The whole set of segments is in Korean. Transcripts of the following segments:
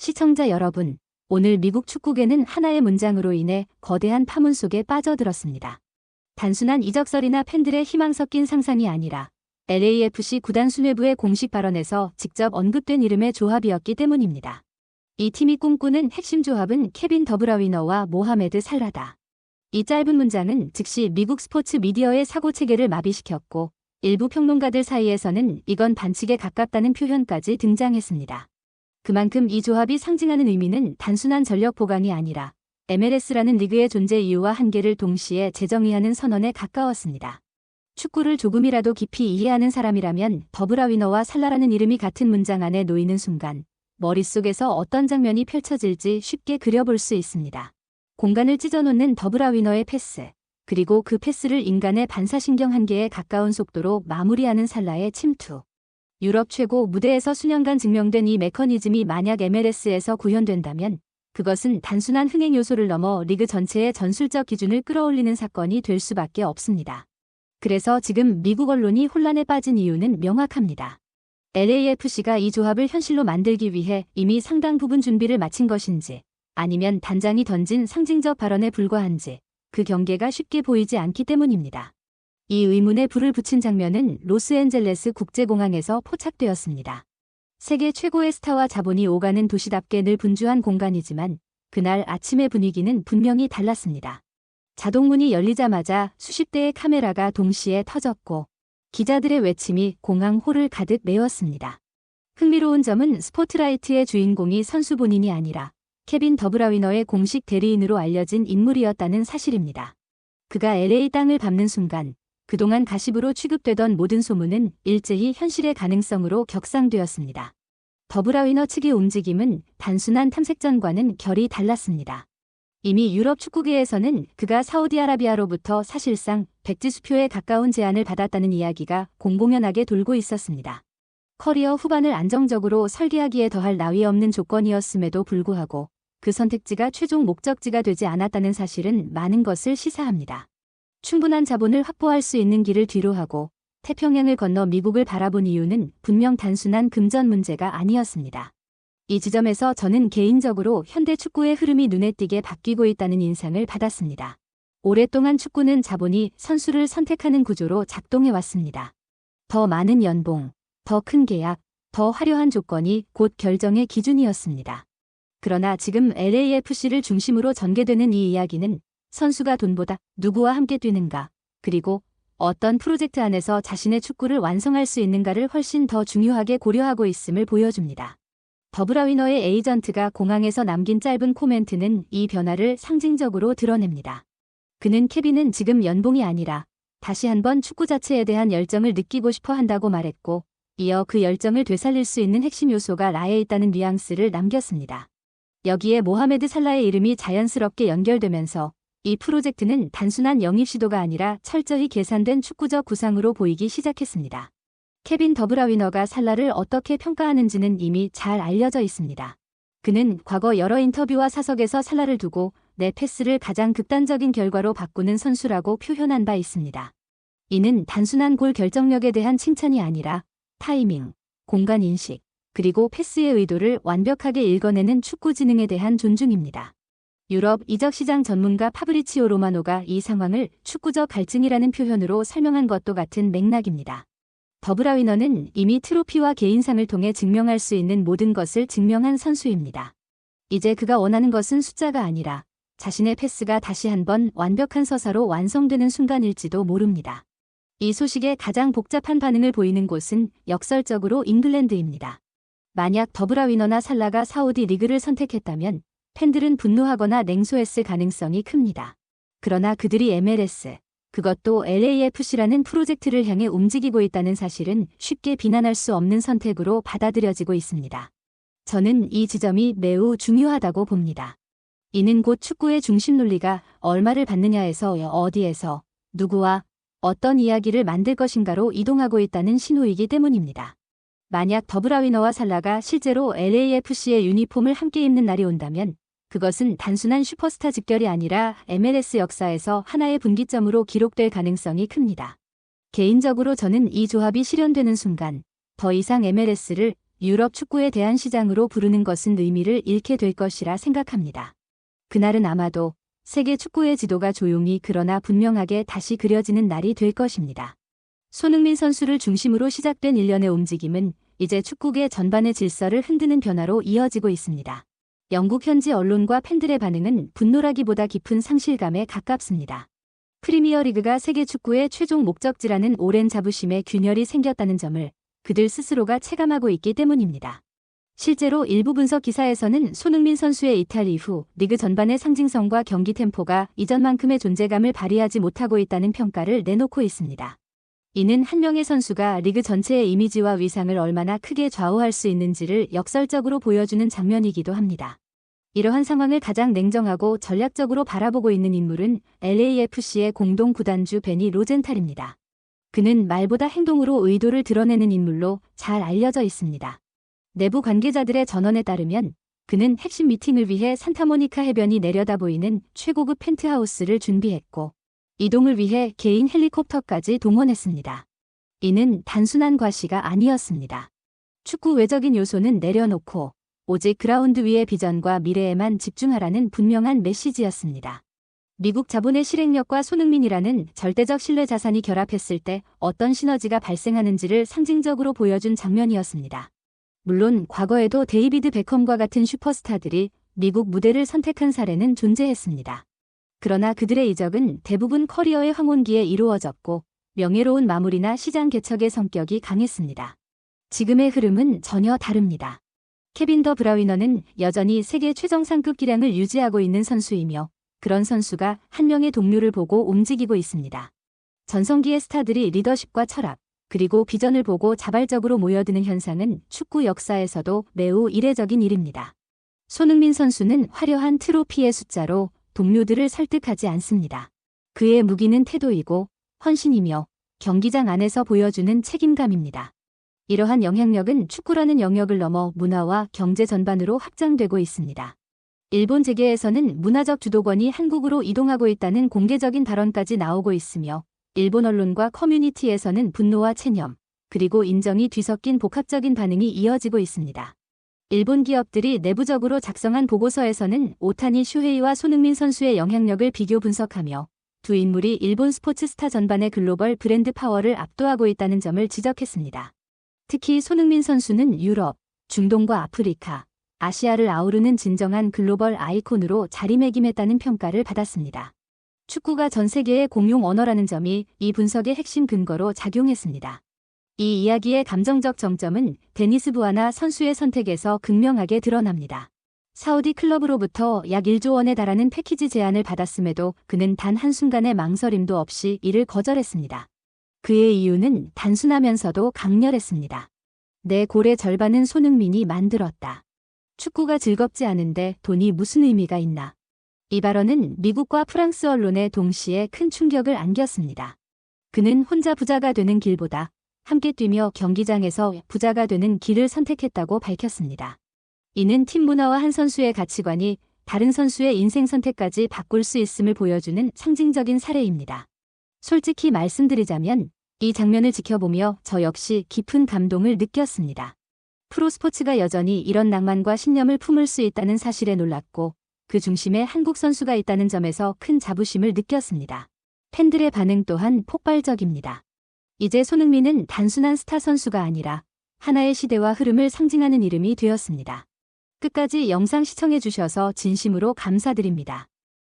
시청자 여러분, 오늘 미국 축구계는 하나의 문장으로 인해 거대한 파문 속에 빠져들었습니다. 단순한 이적설이나 팬들의 희망 섞인 상상이 아니라 LAFC 구단 수뇌부의 공식 발언에서 직접 언급된 이름의 조합이었기 때문입니다. 이 팀이 꿈꾸는 핵심 조합은 케빈 더브라위너와 모하메드 살라다. 이 짧은 문장은 즉시 미국 스포츠 미디어의 사고 체계를 마비시켰고 일부 평론가들 사이에서는 이건 반칙에 가깝다는 표현까지 등장했습니다. 그만큼 이 조합이 상징하는 의미는 단순한 전력 보강이 아니라 MLS라는 리그의 존재 이유와 한계를 동시에 재정의하는 선언에 가까웠습니다. 축구를 조금이라도 깊이 이해하는 사람이라면 더브라위너와 살라라는 이름이 같은 문장 안에 놓이는 순간 머릿속에서 어떤 장면이 펼쳐질지 쉽게 그려볼 수 있습니다. 공간을 찢어놓는 더브라위너의 패스, 그리고 그 패스를 인간의 반사신경 한계에 가까운 속도로 마무리하는 살라의 침투. 유럽 최고 무대에서 수년간 증명된 이 메커니즘이 만약 MLS에서 구현된다면 그것은 단순한 흥행 요소를 넘어 리그 전체의 전술적 기준을 끌어올리는 사건이 될 수밖에 없습니다. 그래서 지금 미국 언론이 혼란에 빠진 이유는 명확합니다. LAFC가 이 조합을 현실로 만들기 위해 이미 상당 부분 준비를 마친 것인지 아니면 단장이 던진 상징적 발언에 불과한지 그 경계가 쉽게 보이지 않기 때문입니다. 이 의문에 불을 붙인 장면은 로스앤젤레스 국제공항에서 포착되었습니다. 세계 최고의 스타와 자본이 오가는 도시답게 늘 분주한 공간이지만 그날 아침의 분위기는 분명히 달랐습니다. 자동문이 열리자마자 수십 대의 카메라가 동시에 터졌고 기자들의 외침이 공항 홀을 가득 메웠습니다. 흥미로운 점은 스포트라이트의 주인공이 선수 본인이 아니라 케빈 더브라위너의 공식 대리인으로 알려진 인물이었다는 사실입니다. 그가 LA 땅을 밟는 순간 그동안 가십으로 취급되던 모든 소문은 일제히 현실의 가능성으로 격상되었습니다. 더브라위너 측의 움직임은 단순한 탐색전과는 결이 달랐습니다. 이미 유럽 축구계에서는 그가 사우디아라비아로부터 사실상 백지수표에 가까운 제안을 받았다는 이야기가 공공연하게 돌고 있었습니다. 커리어 후반을 안정적으로 설계하기에 더할 나위 없는 조건이었음에도 불구하고 그 선택지가 최종 목적지가 되지 않았다는 사실은 많은 것을 시사합니다. 충분한 자본을 확보할 수 있는 길을 뒤로하고 태평양을 건너 미국을 바라본 이유는 분명 단순한 금전 문제가 아니었습니다. 이 지점에서 저는 개인적으로 현대 축구의 흐름이 눈에 띄게 바뀌고 있다는 인상을 받았습니다. 오랫동안 축구는 자본이 선수를 선택하는 구조로 작동해 왔습니다. 더 많은 연봉, 더 큰 계약, 더 화려한 조건이 곧 결정의 기준이었습니다. 그러나 지금 LAFC를 중심으로 전개되는 이 이야기는 선수가 돈보다 누구와 함께 뛰는가, 그리고 어떤 프로젝트 안에서 자신의 축구를 완성할 수 있는가를 훨씬 더 중요하게 고려하고 있음을 보여줍니다. 더브라위너의 에이전트가 공항에서 남긴 짧은 코멘트는 이 변화를 상징적으로 드러냅니다. 그는 케빈은 지금 연봉이 아니라 다시 한번 축구 자체에 대한 열정을 느끼고 싶어 한다고 말했고, 이어 그 열정을 되살릴 수 있는 핵심 요소가 라에 있다는 뉘앙스를 남겼습니다. 여기에 모하메드 살라의 이름이 자연스럽게 연결되면서 이 프로젝트는 단순한 영입 시도가 아니라 철저히 계산된 축구적 구상으로 보이기 시작했습니다. 케빈 더브라위너가 살라를 어떻게 평가하는지는 이미 잘 알려져 있습니다. 그는 과거 여러 인터뷰와 사석에서 살라를 두고 내 패스를 가장 극단적인 결과로 바꾸는 선수라고 표현한 바 있습니다. 이는 단순한 골 결정력에 대한 칭찬이 아니라 타이밍, 공간 인식, 그리고 패스의 의도를 완벽하게 읽어내는 축구 지능에 대한 존중입니다. 유럽 이적 시장 전문가 파브리치오 로마노가 이 상황을 축구적 갈증이라는 표현으로 설명한 것도 같은 맥락입니다. 더브라위너는 이미 트로피와 개인상을 통해 증명할 수 있는 모든 것을 증명한 선수입니다. 이제 그가 원하는 것은 숫자가 아니라 자신의 패스가 다시 한번 완벽한 서사로 완성되는 순간일지도 모릅니다. 이 소식에 가장 복잡한 반응을 보이는 곳은 역설적으로 잉글랜드입니다. 만약 더브라위너나 살라가 사우디 리그를 선택했다면 팬들은 분노하거나 냉소했을 가능성이 큽니다. 그러나 그들이 MLS, 그것도 LAFC라는 프로젝트를 향해 움직이고 있다는 사실은 쉽게 비난할 수 없는 선택으로 받아들여지고 있습니다. 저는 이 지점이 매우 중요하다고 봅니다. 이는 곧 축구의 중심 논리가 얼마를 받느냐에서 어디에서 누구와 어떤 이야기를 만들 것인가로 이동하고 있다는 신호이기 때문입니다. 만약 더브라위너와 살라가 실제로 LAFC의 유니폼을 함께 입는 날이 온다면 그것은 단순한 슈퍼스타 직결이 아니라 MLS 역사에서 하나의 분기점으로 기록될 가능성이 큽니다. 개인적으로 저는 이 조합이 실현되는 순간 더 이상 MLS를 유럽 축구에 대한 시장으로 부르는 것은 의미를 잃게 될 것이라 생각합니다. 그날은 아마도 세계 축구의 지도가 조용히 그러나 분명하게 다시 그려지는 날이 될 것입니다. 손흥민 선수를 중심으로 시작된 일련의 움직임은 이제 축구계 전반의 질서를 흔드는 변화로 이어지고 있습니다. 영국 현지 언론과 팬들의 반응은 분노라기보다 깊은 상실감에 가깝습니다. 프리미어리그가 세계 축구의 최종 목적지라는 오랜 자부심에 균열이 생겼다는 점을 그들 스스로가 체감하고 있기 때문입니다. 실제로 일부 분석 기사에서는 손흥민 선수의 이탈 이후 리그 전반의 상징성과 경기 템포가 이전만큼의 존재감을 발휘하지 못하고 있다는 평가를 내놓고 있습니다. 이는 한 명의 선수가 리그 전체의 이미지와 위상을 얼마나 크게 좌우할 수 있는지를 역설적으로 보여주는 장면이기도 합니다. 이러한 상황을 가장 냉정하고 전략적으로 바라보고 있는 인물은 LAFC의 공동 구단주 베니 로젠탈입니다. 그는 말보다 행동으로 의도를 드러내는 인물로 잘 알려져 있습니다. 내부 관계자들의 전언에 따르면 그는 핵심 미팅을 위해 산타모니카 해변이 내려다 보이는 최고급 펜트하우스를 준비했고 이동을 위해 개인 헬리콥터까지 동원했습니다. 이는 단순한 과시가 아니었습니다. 축구 외적인 요소는 내려놓고 오직 그라운드 위의 비전과 미래에만 집중하라는 분명한 메시지였습니다. 미국 자본의 실행력과 손흥민이라는 절대적 신뢰 자산이 결합했을 때 어떤 시너지가 발생하는지를 상징적으로 보여준 장면이었습니다. 물론 과거에도 데이비드 베컴과 같은 슈퍼스타들이 미국 무대를 선택한 사례는 존재했습니다. 그러나 그들의 이적은 대부분 커리어의 황혼기에 이루어졌고 명예로운 마무리나 시장 개척의 성격이 강했습니다. 지금의 흐름은 전혀 다릅니다. 케빈 더 브라위너는 여전히 세계 최정상급 기량을 유지하고 있는 선수이며 그런 선수가 한 명의 동료를 보고 움직이고 있습니다. 전성기의 스타들이 리더십과 철학, 그리고 비전을 보고 자발적으로 모여드는 현상은 축구 역사에서도 매우 이례적인 일입니다. 손흥민 선수는 화려한 트로피의 숫자로 동료들을 설득하지 않습니다. 그의 무기는 태도이고 헌신이며 경기장 안에서 보여주는 책임감입니다. 이러한 영향력은 축구라는 영역을 넘어 문화와 경제 전반으로 확장되고 있습니다. 일본 재계에서는 문화적 주도권이 한국으로 이동하고 있다는 공개적인 발언까지 나오고 있으며 일본 언론과 커뮤니티에서는 분노와 체념, 그리고 인정이 뒤섞인 복합적인 반응이 이어지고 있습니다. 일본 기업들이 내부적으로 작성한 보고서에서는 오타니 슈헤이와 손흥민 선수의 영향력을 비교 분석하며 두 인물이 일본 스포츠 스타 전반의 글로벌 브랜드 파워를 압도하고 있다는 점을 지적했습니다. 특히 손흥민 선수는 유럽, 중동과 아프리카, 아시아를 아우르는 진정한 글로벌 아이콘으로 자리매김했다는 평가를 받았습니다. 축구가 전 세계의 공용 언어라는 점이 이 분석의 핵심 근거로 작용했습니다. 이 이야기의 감정적 정점은 데니스 부아나 선수의 선택에서 극명하게 드러납니다. 사우디 클럽으로부터 약 1조 원에 달하는 패키지 제안을 받았음에도 그는 단 한순간의 망설임도 없이 이를 거절했습니다. 그의 이유는 단순하면서도 강렬했습니다. 내 골의 절반은 손흥민이 만들었다. 축구가 즐겁지 않은데 돈이 무슨 의미가 있나. 이 발언은 미국과 프랑스 언론에 동시에 큰 충격을 안겼습니다. 그는 혼자 부자가 되는 길보다 함께 뛰며 경기장에서 부자가 되는 길을 선택했다고 밝혔습니다. 이는 팀 문화와 한 선수의 가치관이 다른 선수의 인생 선택까지 바꿀 수 있음을 보여주는 상징적인 사례입니다. 솔직히 말씀드리자면 이 장면을 지켜보며 저 역시 깊은 감동을 느꼈습니다. 프로스포츠가 여전히 이런 낭만과 신념을 품을 수 있다는 사실에 놀랐고 그 중심에 한국 선수가 있다는 점에서 큰 자부심을 느꼈습니다. 팬들의 반응 또한 폭발적입니다. 이제 손흥민은 단순한 스타 선수가 아니라 하나의 시대와 흐름을 상징하는 이름이 되었습니다. 끝까지 영상 시청해주셔서 진심으로 감사드립니다.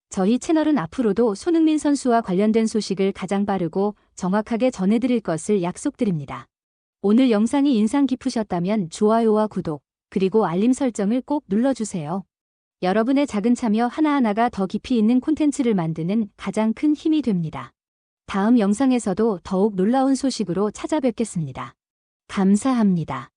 저희 채널은 앞으로도 손흥민 선수와 관련된 소식을 가장 빠르고 정확하게 전해드릴 것을 약속드립니다. 오늘 영상이 인상 깊으셨다면 좋아요와 구독, 그리고 알림 설정을 꼭 눌러주세요. 여러분의 작은 참여 하나하나가 더 깊이 있는 콘텐츠를 만드는 가장 큰 힘이 됩니다. 다음 영상에서도 더욱 놀라운 소식으로 찾아뵙겠습니다. 감사합니다.